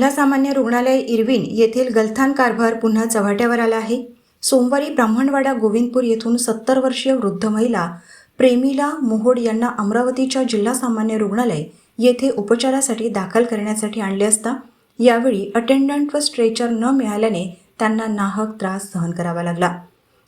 जिल्हा सामान्य रुग्णालय इरविन येथील गलथान कारभार पुन्हा चव्हाट्यावर आला आहे. सोमवारी ब्राह्मणवाडा गोविंदपूर येथून सत्तर वर्षीय वृद्ध महिला प्रेमिला मोहोड यांना अमरावतीच्या जिल्हा सामान्य रुग्णालय येथे उपचारासाठी दाखल करण्यासाठी आणले असता यावेळी अटेंडंट व स्ट्रेचर न मिळाल्याने त्यांना नाहक त्रास सहन करावा लागला.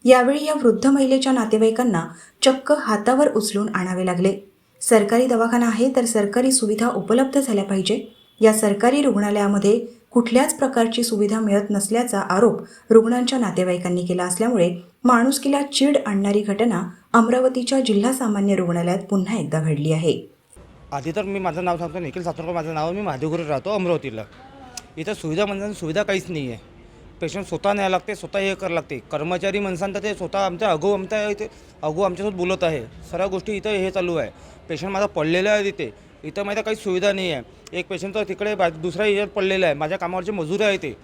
यावेळी या वृद्ध महिलेच्या नातेवाईकांना चक्क हातावर उचलून आणावे लागले. सरकारी दवाखाना आहे तर सरकारी सुविधा उपलब्ध झाल्या पाहिजे. या सरकारी रुग्णालयामध्ये कुठल्याच प्रकारची सुविधा मिळत नसल्याचा आरोप रुग्णांच्या नातेवाईकांनी केला असल्यामुळे माणुसकीला चीड आणणारी घटना अमरावतीच्या जिल्हा सामान्य रुग्णालयात पुन्हा एकदा घडली आहे. आधी तर मी माझं नाव सांगतो निखिल सातोरकर माझं नाव मी महादेवगुरू राहतो अमरावतीला. इथं सुविधा म्हणजे सुविधा काहीच नाही आहे. पेशंट स्वतः न्यायला लागते स्वतः हे करावं लागते. कर्मचारी माणसांतर ते स्वतः आमच्या अगो आमच्या इथे अगो आमच्यासोबत बोलत आहे. सर्व गोष्टी इथं हे चालू आहे. पेशंट माझा पडलेला आहे तिथे. इथं माहिती आहे काही सुविधा नाही आहे. एक पेशंट तर तिकडे बा दुसऱ्या याच्यात पडलेला आहे. माझ्या कामावरचे मजूर आहे ते.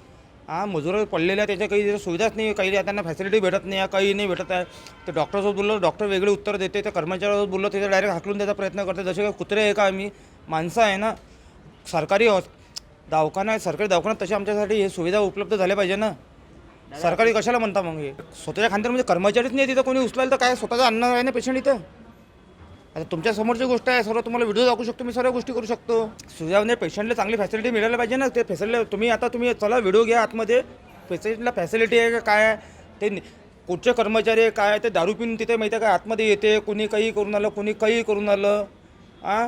हां मजूर पडलेले आहे त्याच्या काही सुविधाच नाही काही त्यांना फॅसिलिटी भेटत नाही आहे काही नाही भेटत आहे. तर डॉक्टरसोबत बोललो डॉक्टर वेगळे उत्तर देते त्या कर्मचाऱ्यासोबत बोललो तिथे डायरेक्ट हाकलून द्यायचा प्रयत्न करते. जसे काही कुत्रे आहे का आम्ही माणसं आहे ना सरकारी हॉस दवाखाना आहे सरकारी दवाखान्यात तसे आमच्यासाठी हे सुविधा उपलब्ध झाल्या पाहिजे ना. सरकारी कशाला म्हणता मग हे? स्वतःच्या म्हणजे कर्मचारीच नाही तिथं. कोणी उचलायला तर काय स्वतःचा अन्न आहे ना पेशंट इथं? आता तुमच्या समोरची गोष्ट आहे सर्व तुम्हाला व्हिडिओ दाखवू शकतो मी सर्व गोष्टी करू शकतो. सुविधा म्हणजे पेशंटला चांगली फॅसिलिटी मिळायला पाहिजे ना ते फॅसिलिटी तुम्ही आता तुम्ही चला व्हिडिओ घ्या आतमध्ये. पेशंटला फॅसिलिटी आहे का काय आहे? ते कुठचे कर्मचारी आहे काय आहे, ते दारू पिऊन तिथे माहिती आहे का आतमध्ये येते कोणी काही करून आलं कोणी काही करून आलं. आ?